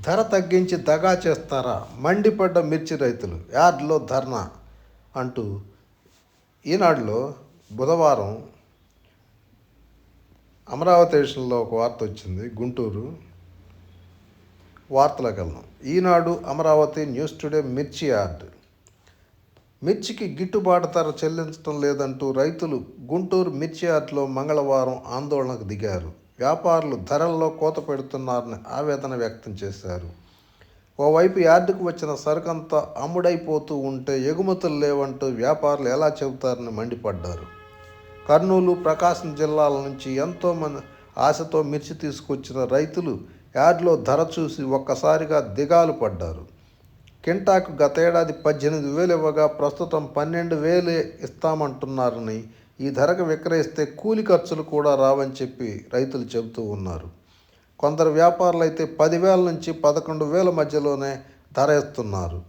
ధర తగ్గించి దగా చేస్తారా? మండిపడ్డ మిర్చి రైతులు యార్డ్లో ధర్నా అంటూ ఈనాడులో బుధవారం అమరావతి స్టేషన్లో ఒక వార్త వచ్చింది. గుంటూరు వార్తలకు వెళ్దాం. ఈనాడు అమరావతి న్యూస్ టుడే మిర్చి యార్డ్. మిర్చికి గిట్టుబాటు ధర చెల్లించడం లేదంటూ రైతులు గుంటూరు మిర్చి యార్డ్లో మంగళవారం ఆందోళనకు దిగారు. వ్యాపారులు ధరల్లో కోత పెడుతున్నారని ఆవేదన వ్యక్తం చేశారు. ఓవైపు యార్డుకు వచ్చిన సరుకంతా అమ్ముడైపోతూ ఉంటే ఎగుమతులు లేవంటూ వ్యాపారులు ఎలా చెబుతారని మండిపడ్డారు. కర్నూలు ప్రకాశం జిల్లాల నుంచి ఎంతోమంది ఆశతో మిర్చి తీసుకొచ్చిన రైతులు యార్డ్లో ధర చూసి ఒక్కసారిగా దిగాలు పడ్డారు. కింటాకు గతేడాది పద్దెనిమిది వేలు ఇవ్వగా ప్రస్తుతం పన్నెండు వేలే ఇస్తామంటున్నారని ఈ ధరకు విక్రయిస్తే కూలి ఖర్చులు కూడా రావని చెప్పి రైతులు చెబుతూ ఉన్నారు. కొందరు వ్యాపారులు అయితే పదివేల నుంచి పదకొండు వేల మధ్యలోనే ధర ఇస్తున్నారు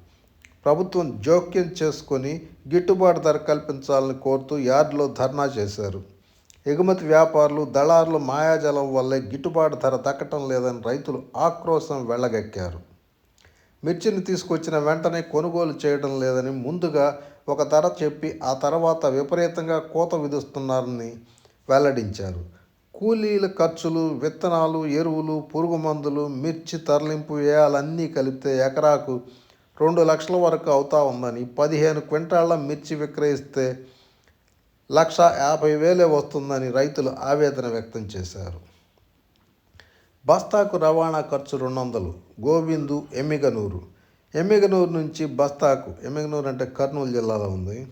ప్రభుత్వం జోక్యం చేసుకొని గిట్టుబాటు ధర కల్పించాలని కోరుతూ యార్డులో ధర్నా చేశారు. ఎగుమతి వ్యాపారులు దళారులు మాయాజలం వల్లే గిట్టుబాటు ధర దక్కటం లేదని రైతులు ఆక్రోశం వెళ్ళగక్కారు మిర్చిని తీసుకొచ్చిన వెంటనే కొనుగోలు చేయడం లేదని ముందుగా ఒక ధర చెప్పి ఆ తర్వాత విపరీతంగా కోత విధిస్తున్నారని వెల్లడించారు. కూలీల ఖర్చులు విత్తనాలు ఎరువులు పురుగు మందులు మిర్చి తరలింపు వ్యయాలన్నీ కలిపితే ఎకరాకు రెండు లక్షల వరకు అవుతా ఉందని పదిహేను క్వింటాళ్ళ మిర్చి విక్రయిస్తే లక్ష యాభై వేలే వస్తుందని రైతులు ఆవేదన వ్యక్తం చేశారు. బస్తాకు రవాణా ఖర్చు రెండు వందలు గోవిందు ఎమ్మిగనూరు ఎమ్మెగనూరు నుంచి బస్తాకు ఎమ్మెగనూరు అంటే కర్నూలు జిల్లాలో ఉంది.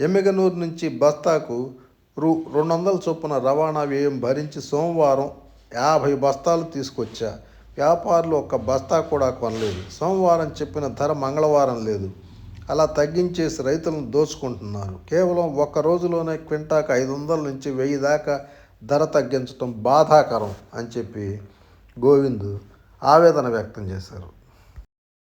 ఎమ్మెగనూరు నుంచి బస్తాకు రూ రెండు వందల చొప్పున రవాణా వ్యయం భరించి సోమవారం యాభై బస్తాలు తీసుకొచ్చా. వ్యాపారులు ఒక్క బస్తా కూడా కొనలేదు. సోమవారం చెప్పిన ధర మంగళవారం లేదు. అలా తగ్గించేసి రైతులను దోచుకుంటున్నారు. కేవలం ఒక్క రోజులోనే క్వింటాకు ఐదు వందల నుంచి వెయ్యి దాకా ధర తగ్గించడం బాధాకరం అని చెప్పి గోవింద్ ఆవేదన వ్యక్తం చేశారు.